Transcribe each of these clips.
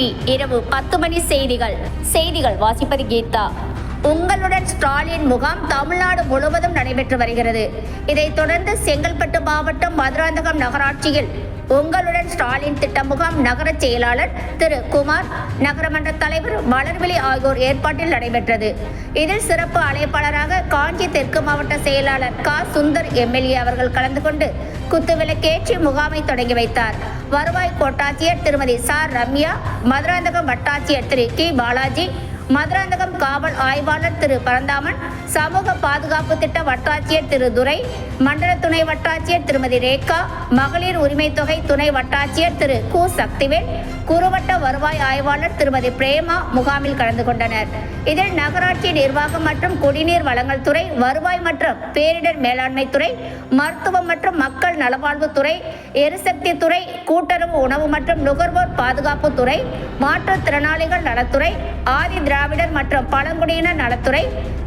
TV இரவு பத்து மணி செய்திகள். செய்திகள் வாசிப்பது கீதா. உங்களுடன் ஸ்டாலின் முகாம் தமிழ்நாடு முழுவதும் நடைபெற்று வருகிறது. இதைத் தொடர்ந்து செங்கல்பட்டு மாவட்டம் மதுராந்தகம் நகராட்சியில் உங்களுடன் ஸ்டாலின் திட்ட முகாம் நகர செயலாளர் திரு குமார் நகரமன்ற தலைவர் மலர்விழி ஆகியோர் ஏற்பாட்டில் நடைபெற்றது. இதில் சிறப்பு அழைப்பாளராக காஞ்சி தெற்கு மாவட்ட செயலாளர் கா. சுந்தர் எம்எல்ஏ அவர்கள் கலந்து கொண்டு குத்துவிளக்கேற்றி முகாமை தொடங்கி வைத்தார். வருவாய் கோட்டாட்சியர் திருமதி சார் ரம்யா மதுராந்தகம் வட்டாட்சியர் திரு டி பாலாஜி மதுராந்தகம் காவல் ஆய்வாளர் திரு பரந்தாமன் சமூக பாதுகாப்பு திட்ட வட்டாட்சியர் திரு துரை மண்டல துணை வட்டாட்சியர் திருமதி ரேகா மகளிர் உரிமை தொகை துணை வட்டாட்சியர் திரு கு. சக்திவேல் குறுவட்ட வருவாய் ஆய்வாளர் திருமதி பிரேமா முகாமில் கலந்து கொண்டனர். இதில் நகராட்சி நிர்வாகம் மற்றும் குடிநீர் வழங்கல் துறை வருவாய் மற்றும் பேரிடர் மேலாண்மை துறை மருத்துவம் மற்றும் மக்கள் நலவாழ்வுத்துறை எரிசக்தி துறை கூட்டுறவு உணவு மற்றும் நுகர்வோர் பாதுகாப்பு துறை மாற்றுத்திறனாளிகள் நலத்துறை ஆதி திராவிடர் மற்றும் பழங்குடியினர் நலத்துறை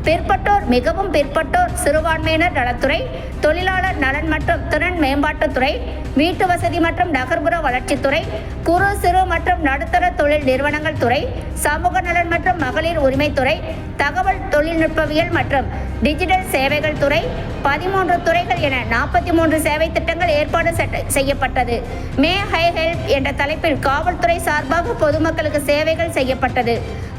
பிற்பட்டோர் மிகவும் பிற்பட்டோர் சிறுபான்மையினர் நலத்துறை தொழிலாளர் நலன் மற்றும் திறன் மேம்பாட்டுத்துறை வீட்டு வசதி மற்றும் நகர்ப்புற வளர்ச்சித்துறை குறு சிறு மற்றும் நடுத்தர தொழில் நிறுவனங்கள் துறை சமூக நலன் மற்றும் மகளிர் உரிமைத்துறை தகவல் தொழில்நுட்பவியல் மற்றும் டிஜிட்டல் சேவைகள் துறை பதிமூன்று துறைகள் என நாற்பத்தி மூன்று சேவை திட்டங்கள் ஏற்பாடு செய்யப்பட்டது. மே ஹை ஹெல்ப் என்ற தலைப்பில் காவல்துறை சார்பாக பொதுமக்களுக்கு சேவைகள் செய்யப்பட்டது.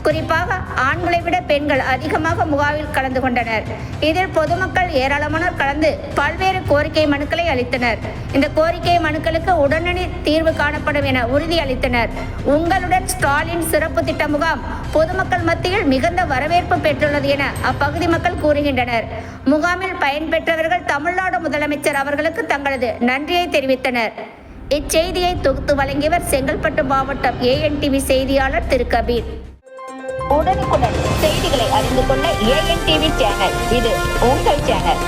குறிப்பாக ஆண்களை விட பெண்கள் அதிகமாக முகாமில் கலந்து கொண்டனர். இதில் பொதுமக்கள் ஏராளமானோர் கலந்து பல்வேறு கோரிக்கை மனுக்களை அளித்தனர். இந்த கோரிக்கை மனுக்களுக்கு உடனடி தீர்வு காணப்படும் என உறுதி அளித்தனர். உங்களுடன் ஸ்டாலின் சிறப்பு திட்ட முகாம் பொதுமக்கள் மத்தியில் மிகுந்த வரவேற்பு பெற்றுள்ளது என அப்பகுதி மக்கள் கூறுகின்றனர். முகாமில் பயன்பெற்றவர்கள் தமிழ்நாடு முதலமைச்சர் அவர்களுக்கு தங்களது நன்றியை தெரிவித்தனர். இச்செய்தியை தொகுத்து வழங்கியவர் செங்கல்பட்டு மாவட்டம் ஏஎன்டிவி செய்தியாளர் திரு. கபீர். உடனுக்குடன் செய்திகளை அறிந்து கொள்ள ஏஎன் டிவி சேனல் இது உங்கள் சேனல்